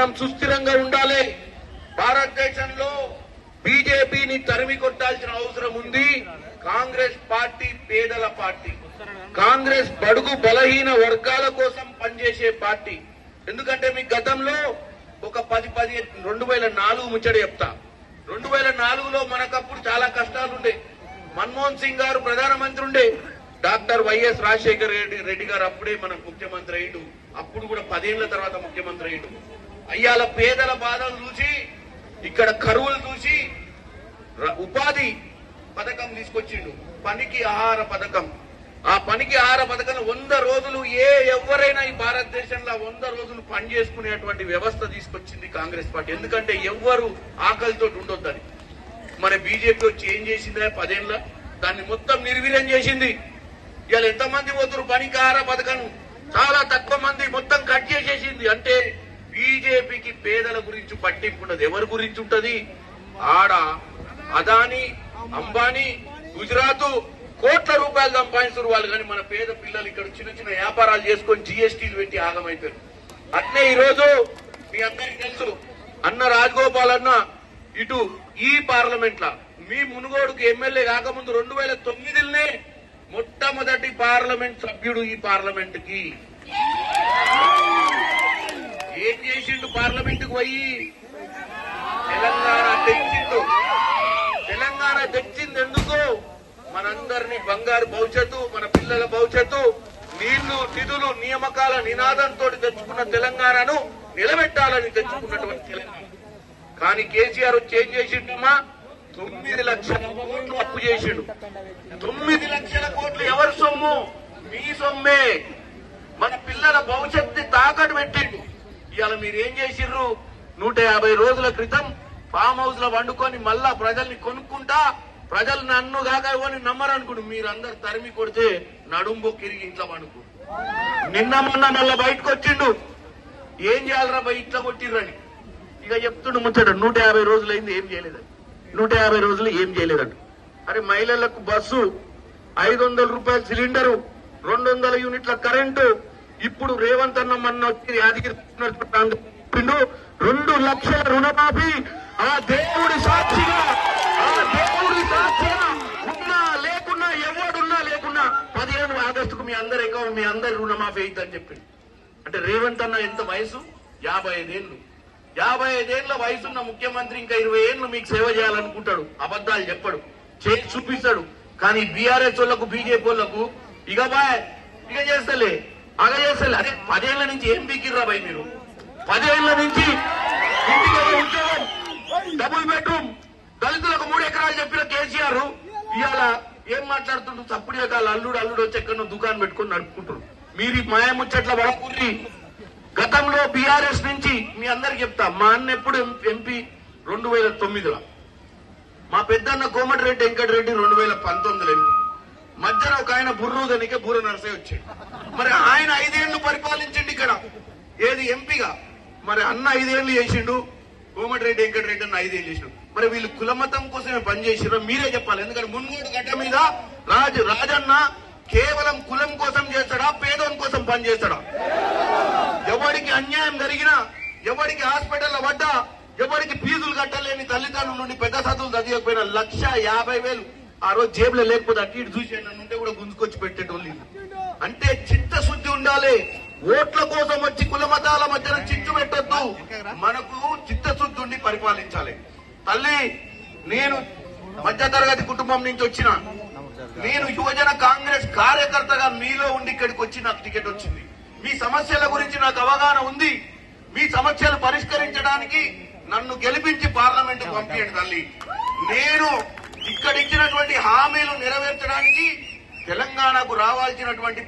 మనం సుస్థిరంగా ఉండాలి. భారతదేశంలో బీజేపీని తరిమి కొట్టాల్సిన అవసరం ఉంది. కాంగ్రెస్ పార్టీ పేదల పార్టీ. కాంగ్రెస్ బడుగు బలహీన వర్గాల కోసం పనిచేసే పార్టీ. ఎందుకంటే మీ గతంలో ఒక పది పది రెండు వేల నాలుగు ముచ్చట చెప్తా. రెండు వేల నాలుగులో మనకప్పుడు చాలా కష్టాలు ఉండే. మన్మోహన్ సింగ్ గారు ప్రధానమంత్రి ఉండే. డాక్టర్ వైఎస్ రాజశేఖర్ రెడ్డి రెడ్డి గారు అప్పుడే మనకు ముఖ్యమంత్రి అయ్యిండు. అప్పుడు కూడా పదేళ్ళ తర్వాత ముఖ్యమంత్రి అయ్యిండు. అయ్యాల పేదల బాధలు చూసి ఇక్కడ కరువులు చూసి ఉపాధి పథకం తీసుకొచ్చిండు. పనికి ఆహార పథకం. ఆ పనికి ఆహార పథకం వంద రోజులు ఏ ఎవరైనా ఈ భారతదేశంలో వంద రోజులు పని చేసుకునేటువంటి వ్యవస్థ తీసుకొచ్చింది కాంగ్రెస్ పార్టీ. ఎందుకంటే ఎవ్వరు ఆకలితో ఉండొద్దని. మన బీజేపీ వచ్చి ఏం చేసిందా పదేళ్ళ దాన్ని మొత్తం నిర్వీర్యం చేసింది. ఇవాళ ఎంతమంది పోతురు పనికి ఆహార పథకం? చాలా తక్కువ మంది మొత్తం కట్ చేసేసింది. అంటే బీజేపీకి పేదల గురించి పట్టింపు ఉండదు ఎవరి గురించి ఉంటది? ఆడ అదాని అంబానీ గుజరాత్ కోట్ల రూపాయలు సంపాదిస్తున్నారు వాళ్ళు కానీ మన పేద పిల్లలు ఇక్కడ చిన్న చిన్న వ్యాపారాలు చేసుకొని జిఎస్టీలు పెట్టి ఆగమైపోయారు. అట్నే ఈ రోజు మీ అందరికి తెలుసు అన్న రాజగోపాల్ అన్న ఇటు ఈ పార్లమెంట్ లా మీ మునుగోడుకు ఎమ్మెల్యే కాకముందు రెండు వేల తొమ్మిదిలోనే మొట్టమొదటి పార్లమెంట్ సభ్యుడు ఈ పార్లమెంట్కి చేసిండు పార్లమెంట్కు పోయి తెలంగాణ తెచ్చిండు. తెలంగాణ తెచ్చింది ఎందుకు మనందరినీ బంగారు భవిష్యత్తు మన పిల్లల భవిష్యత్తు నీళ్ళు నిధులు నియామకాల నినాదంతో తెచ్చుకున్న తెలంగాణను నిలబెట్టాలని తెచ్చుకున్నటువంటి తెలంగాణ. కానీ కేసీఆర్ వచ్చి ఏం చేసిండమ్మా తొమ్మిది లక్షల కోట్లు అప్పు చేసిండు. తొమ్మిది లక్షల కోట్లు ఎవరి సొమ్ము? మీ సొమ్మే. మన పిల్లల భవిష్యత్తు తాకట్టు పెట్టిండు. ఇవాళ మీరు ఏం చేసిర్రు? నూట యాభై రోజుల క్రితం ఫామ్ హౌస్లో వండుకొని మళ్ళా ప్రజల్ని కొనుక్కుంటా ప్రజలు నన్ను కాకపోని నమ్మరనుకుంటు. మీరందరు తరిమి కొడితే నడుంబు కిరిగి ఇంట్లో వండుకు నిన్న మొన్న మళ్ళా బయటకు వచ్చిండు ఏం చేయాలరా బయట ఇట్లా కొట్టిర్రని. ఇక చెప్తుండు ముచ్చట నూట యాభై రోజులు అయింది ఏం చేయలేదండి నూట యాభై రోజులు ఏం చేయలేదంట. అరే మహిళలకు బస్సు ఐదు వందల రూపాయల సిలిండరు రెండు వందల యూనిట్ల కరెంటు ఇప్పుడు రేవంత్ అన్న మొన్న వచ్చి యాదగిరి చెప్పిండు రెండు లక్షల రుణమాఫీ ఆ దేవుడి సాక్షిగా ఆ దేవుడి సాక్షిగా ఉన్నా లేకున్నా ఎవడున్నా లేకున్నా పదిహేను ఆగస్టుకు మీ అందరి అకౌంట్ మీ అందరి రుణమాఫీ అవుతుందని చెప్పిండు. అంటే రేవంత్ అన్న ఎంత వయసు? యాభై ఐదేళ్ళు. యాభై ఐదేళ్ళ వయసున్న ముఖ్యమంత్రి ఇంకా ఇరవై ఏళ్ళు మీకు సేవ చేయాలనుకుంటాడు. అబద్ధాలు చెప్పడు. చేసి చూపిస్తాడు. కానీ బీఆర్ఎస్ వాళ్ళకు బీజేపీ వాళ్ళకు ఇక బాయ్ ఇక చేస్తలే. అగ చేస్తలే అదే పదేళ్ళ నుంచి ఏం పీకిర్రా బాయ్ మీరు? పదేళ్ళ నుంచి ఇంటికి ఉద్యోగం డబుల్ బెడ్రూమ్ దళితులకు మూడు ఎకరాలు చెప్పిన కేసీఆర్ ఇవాళ ఏం మాట్లాడుతుండ్రు? తప్పుడు ఎకాల అల్లుడు అల్లుడు వచ్చి ఎక్కడ దుకాణం పెట్టుకొని నడుపుకుంటారు మీరు మాయముచ్చట్ల వడకుర్రి గతంలో బీఆర్ఎస్ నుంచి మీ అందరికి చెప్తా మా అన్న ఎప్పుడు ఎంపీ రెండు వేల తొమ్మిదిలో. మా పెద్దన్న కోమటిరెడ్డి వెంకటరెడ్డి రెండు వేల పంతొమ్మిదిలో ఎంపీ. మధ్యన ఒక ఆయన బుర్రూదనికే బూర నరసే వచ్చాడు. మరి ఆయన ఐదేళ్ళు పరిపాలించండి ఇక్కడ. ఏది ఎంపీగా? మరి అన్న ఐదేళ్ళు చేసిండు. కోమటిరెడ్డి వెంకటరెడ్డి అన్న ఐదేళ్ళు చేసిండు. మరి వీళ్ళు కులమతం కోసమే పనిచేసిరో మీరే చెప్పాలి. ఎందుకంటే మున్గోడు గడ్డ మీద రాజు రాజన్న కేవలం కులం కోసం చేస్తాడా పేదోని కోసం పనిచేస్తాడా ఎవరికి అన్యాయం జరిగినా ఎవరికి హాస్పిటల్లో పడ్డా ఎవరికి ఫీజులు కట్టలేని తల్లిదండ్రుల నుండి పెద్ద చదువులు చదివకపోయినా లక్ష యాభై వేలు ఆ రోజు జేబులో లేకపోతే అటు ఇటు చూసి నన్ను ఉంటే కూడా గుంజుకొచ్చి పెట్టేటోళ్ళు అంటే చిత్తశుద్ధి ఉండాలి. ఓట్ల కోసం వచ్చి కుల మతాల మధ్యన చిచ్చు పెట్టొద్దు. మనకు చిత్తశుద్ధి ఉండి పరిపాలించాలి. తల్లి నేను మధ్యతరగతి కుటుంబం నుంచి వచ్చిన. నేను యువజన కాంగ్రెస్ కార్యకర్తగా మీలో ఉండి ఇక్కడికి వచ్చి నాకు టికెట్ వచ్చింది. మీ సమస్యల గురించి నాకు అవగాహన ఉంది. మీ సమస్యలు పరిష్కరించడానికి నన్ను గెలిపించి పార్లమెంట్ పంపించండి తల్లి. నేను ఇక్కడ ఇచ్చినటువంటి హామీలు నెరవేర్చడానికి తెలంగాణకు రావాల్సినటువంటి